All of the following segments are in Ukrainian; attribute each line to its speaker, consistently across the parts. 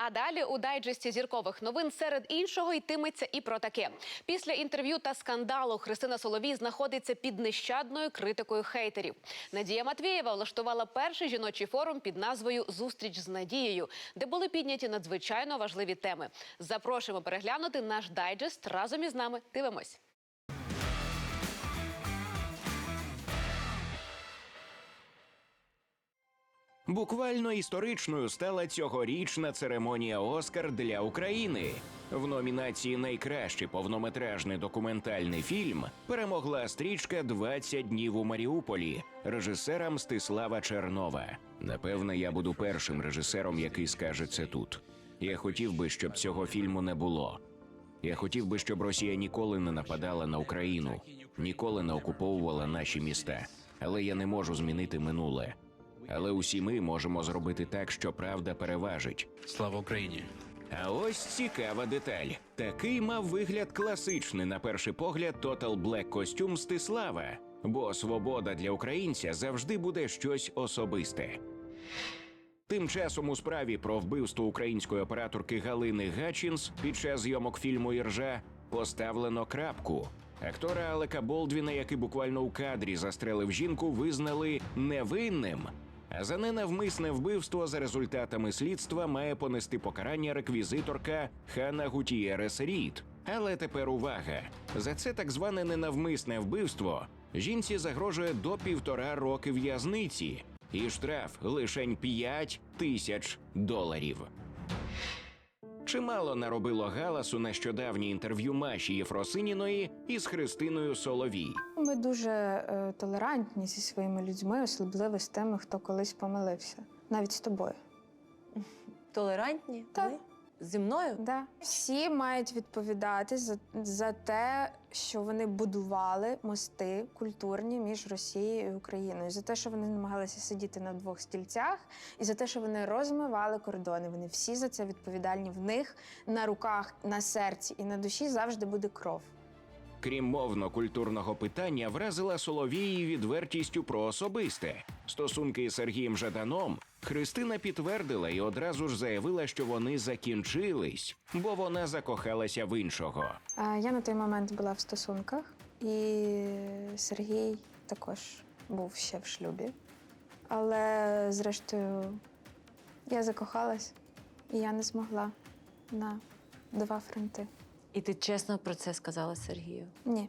Speaker 1: А далі у дайджесті зіркових новин серед іншого йтиметься і про таке. Після інтерв'ю та скандалу Христина Соловій знаходиться під нещадною критикою хейтерів. Надія Матвієва влаштувала перший жіночий форум під назвою Зустріч з Надією, де були підняті надзвичайно важливі теми. Запрошуємо переглянути наш дайджест разом із нами. Дивимось.
Speaker 2: Буквально історичною стала цьогорічна церемонія Оскар для України. В номінації Найкращий повнометражний документальний фільм перемогла стрічка «20 днів у Маріуполі режисера Мстислава Чернова. Напевне, я буду першим режисером, який скаже це тут. Я хотів би, щоб цього фільму не було. Я хотів би, щоб Росія ніколи не нападала на Україну, ніколи не окуповувала наші міста. Але я не можу змінити минуле. Але усі ми можемо зробити так, що правда переважить.
Speaker 3: Слава Україні!
Speaker 2: А ось цікава деталь. Такий мав вигляд класичний на перший погляд Total Black костюм Стислава. Бо свобода для українця завжди буде щось особисте. Тим часом у справі про вбивство української операторки Галини Гатчінс під час зйомок фільму Іржа поставлено крапку. Актора Алека Болдвіна, який буквально у кадрі застрелив жінку, визнали невинним. За ненавмисне вбивство за результатами слідства має понести покарання реквізиторка Хана Гутієрес Рід. Але тепер увага! За це так зване ненавмисне вбивство жінці загрожує до півтора роки в'язниці і штраф лишень 5 тисяч доларів. Чимало наробило галасу нещодавнє інтерв'ю Маші Єфросиніної із Христиною Соловій.
Speaker 4: Ми дуже е, толерантні зі своїми людьми, особливо з тими, хто колись помилився, навіть з тобою.
Speaker 5: Толерантні?
Speaker 4: Так.
Speaker 5: Ви? Зі мною?
Speaker 4: Да. Всі мають відповідати за, за те, що вони будували мости культурні між Росією і Україною, за те, що вони намагалися сидіти на двох стільцях, і за те, що вони розмивали кордони. Вони всі за це відповідальні. В них на руках, на серці і на душі завжди буде кров.
Speaker 2: Крім мовно-культурного питання, вразила Соловії відвертістю про особисте. Стосунки із Сергієм Жаданом Христина підтвердила і одразу ж заявила, що вони закінчились, бо вона закохалася в іншого.
Speaker 4: А Я на той момент була в стосунках, і Сергій також був ще в шлюбі. Але, зрештою, я закохалась, і я не змогла на два фронти.
Speaker 5: І ти чесно про це сказала Сергію.
Speaker 4: Ні,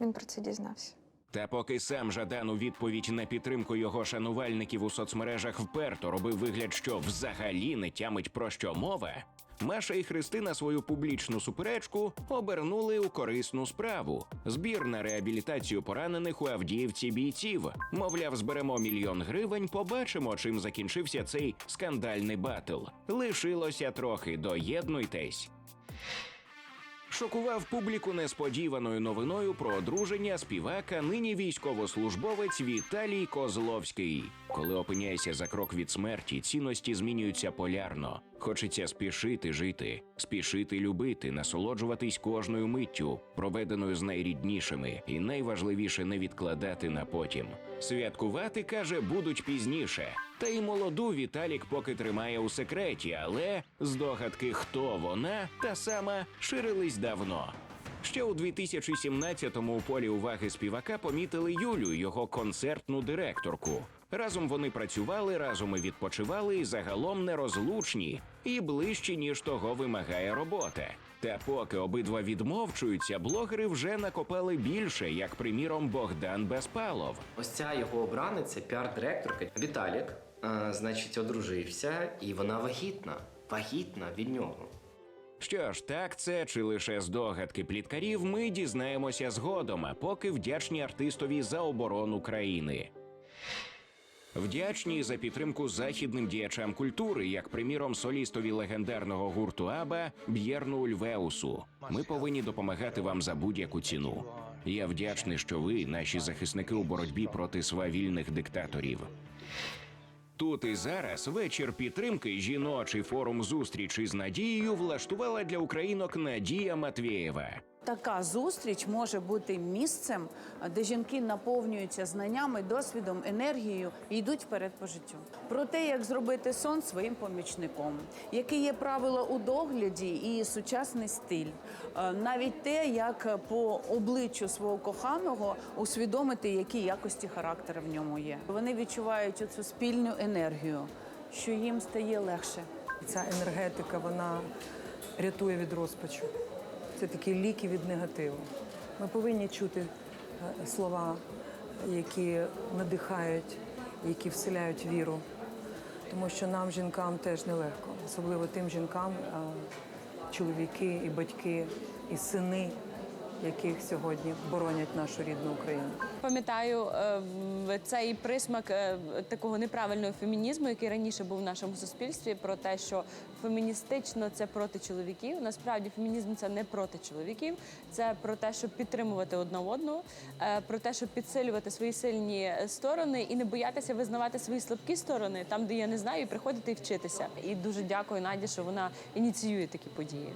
Speaker 4: він про це дізнався.
Speaker 2: Та поки сам Жадан у відповідь на підтримку його шанувальників у соцмережах вперто робив вигляд, що взагалі не тямить про що мова. Маша і Христина свою публічну суперечку обернули у корисну справу: збір на реабілітацію поранених у Авдіївці бійців. Мовляв, зберемо мільйон гривень, побачимо, чим закінчився цей скандальний батл. Лишилося трохи, доєднуйтесь. Шокував публіку несподіваною новиною про одруження співака, нині військовослужбовець Віталій Козловський. Коли опиняєшся за крок від смерті, цінності змінюються полярно. Хочеться спішити жити, спішити любити, насолоджуватись кожною миттю, проведеною з найріднішими, і найважливіше не відкладати на потім. Святкувати каже, будуть пізніше. Та й молоду Віталік поки тримає у секреті, але здогадки, хто вона, та сама ширились давно. Ще у 2017-му у полі уваги співака помітили Юлю, його концертну директорку. Разом вони працювали, разом і відпочивали, і загалом нерозлучні, і ближчі, ніж того вимагає робота. Та поки обидва відмовчуються, блогери вже накопали більше, як приміром Богдан Безпалов.
Speaker 6: Ось ця його обраниця, піар-директорка Віталік, е, значить, одружився, і вона вагітна. Вагітна від нього.
Speaker 2: Що ж, так це чи лише здогадки пліткарів, ми дізнаємося згодом, а поки вдячні артистові за оборону країни. Вдячні за підтримку західним діячам культури, як приміром солістові легендарного гурту Аба Б'єрну Ульвеусу. Ми повинні допомагати вам за будь-яку ціну. Я вдячний, що ви, наші захисники у боротьбі проти свавільних диктаторів. Тут і зараз вечір підтримки жіночий форум зустрічі з Надією влаштувала для українок Надія Матвєєва.
Speaker 3: Така зустріч може бути місцем, де жінки наповнюються знаннями, досвідом, енергією і йдуть вперед по життю. Про те, як зробити сон своїм помічником, які є правила у догляді і сучасний стиль, Е, навіть те, як по обличчю свого коханого усвідомити, які якості характеру в ньому є. Вони відчувають оцю спільну енергію, що їм стає легше.
Speaker 7: Ця енергетика вона рятує від розпачу. Це такі ліки від негативу. Ми повинні чути е, слова, які надихають, які вселяють віру. Тому що нам, жінкам, теж нелегко, особливо тим жінкам, е, чоловіки і батьки, і сини, яких сьогодні боронять нашу рідну Україну.
Speaker 8: Пам'ятаю е, цей присмак е, такого неправильного фемінізму, який раніше був в нашому суспільстві, про те, що феміністично це проти чоловіків. Насправді фемінізм це не проти чоловіків, це про те, щоб підтримувати одна одну, е, про те, щоб підсилювати свої сильні сторони і не боятися визнавати свої слабкі сторони там, де я не знаю, і приходити і вчитися. І дуже дякую Наді, що вона ініціює такі події.